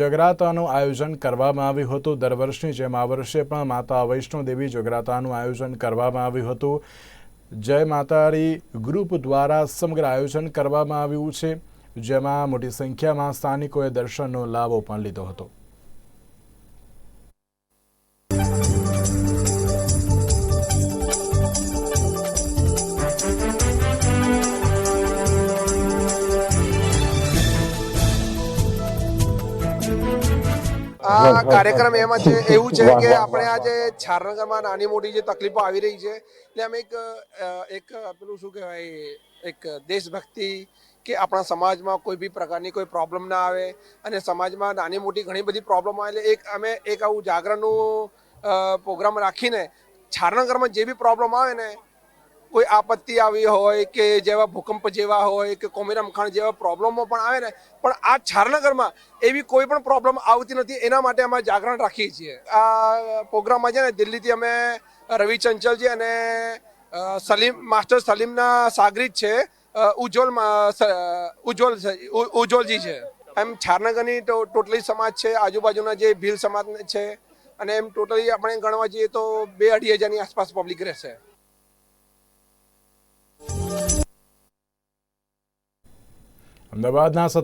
જગરાતાનું આયોજન કરવામાં આવ્યું હતું. દર વર્ષની જેમ આ વર્ષે પણ માતા વૈષ્ણોદેવી જગરાતાનું આયોજન કરવામાં આવ્યું હતું. જય માતારી ગ્રુપ દ્વારા સમગ્ર આયોજન કરવામાં આવ્યું છે. જેમાં મોટી સંખ્યામાં સ્થાનિકોએ દર્શનનો લાભો પણ લીધો હતો. આ કાર્યક્રમ એમાં છે એવું છે કે આપણે આજે છારનગરમાં નાની મોટી જે તકલીફો આવી રહી છે એટલે અમે એક એક પેલું શું કહેવાય એક દેશભક્તિ કે આપણા સમાજમાં કોઈ બી પ્રકારની કોઈ પ્રોબ્લેમ ના આવે અને સમાજમાં નાની મોટી ઘણી બધી પ્રોબ્લેમ આવે એટલે એક અમે એક આવું જાગરણનું પ્રોગ્રામ રાખીને છારનગરમાં જે બી પ્રોબ્લેમ આવે ને કોઈ આપત્તિ આવી હોય કે જેવા ભૂકંપ જેવા હોય કે કોમી મખાણ જેવા પ્રોબ્લેમો પણ આવે ને પણ આ છારનગરમાં એવી કોઈ પણ પ્રોબ્લેમ આવતી નથી એના માટે અમે જાગરણ રાખીએ છીએ. આ પ્રોગ્રામમાં છે ને દિલ્હીથી અમે રવિ ચંચલજી અને સલીમ માસ્ટર સલીમના સાગરીત છે અ, ઉજ્જવલ ઉજ્જવલ ઉજ્જવલજી છે. એમ છારનગરની ટોટલી સમાજ છે આજુબાજુના જે ભીલ સમાજ છે અને એમ ટોટલી આપણે ગણવા જઈએ તો બે અઢી હજારની આસપાસ પબ્લિક રહેશે. અમદાવાદના સત્તા